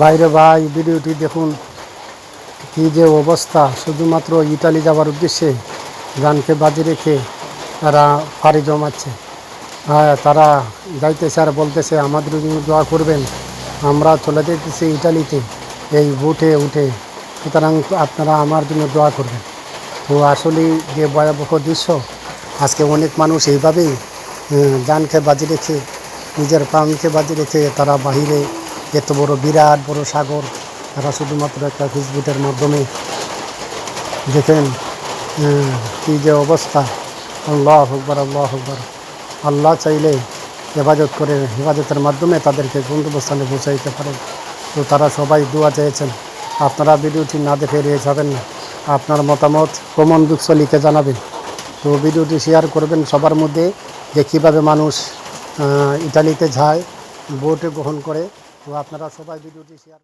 বাইরে ভাই ভিডিওটি দেখুন। কী যে অবস্থা। শুধুমাত্র ইটালি যাওয়ার উদ্দেশ্যে গানকে বাজি রেখে তারা ফাড়ি জমাচ্ছে। হ্যাঁ তারা যাইতেছে আর বলতেছে, আমাদের দোয়া করবেন। আমরা চলে যেতেছি ইটালিতে এই বুটে উঠে সুতরাং আপনারা আমার জন্য দোয়া করবেন। তো আসলে যে ভয়াবহ দৃশ্য, আজকে অনেক মানুষ এইভাবেই জানকে বাজি রেখে, নিজের প্রাণকে বাজি রেখে তারা বাহিরে এত বড় বিরাট বড় সাগর তারা শুধুমাত্র একটা ফেসবুকের মাধ্যমে দেখেন আহ, কী যে অবস্থা। আল্লাহ আকবর আল্লাহ আকবর। আল্লাহ চাইলে হেফাজত করে হেফাজতের মাধ্যমে তাদেরকে গন্তব্যস্থানে পৌঁছাইতে পারেন তো তারা সবাই দোয়া চেয়েছেন। আপনারা ভিডিওটি না দেখে এড়িয়ে যাবেন। না আপনার মতামত কমন দুঃখ লিখে জানাবেন। তো ভিডিওটি শেয়ার করবেন সবার মধ্যে যে কীভাবে মানুষ ইটালিতে যায় বোটে গ্রহণ করে। তো আপনারা সবাই ভিডিওটি শেয়ার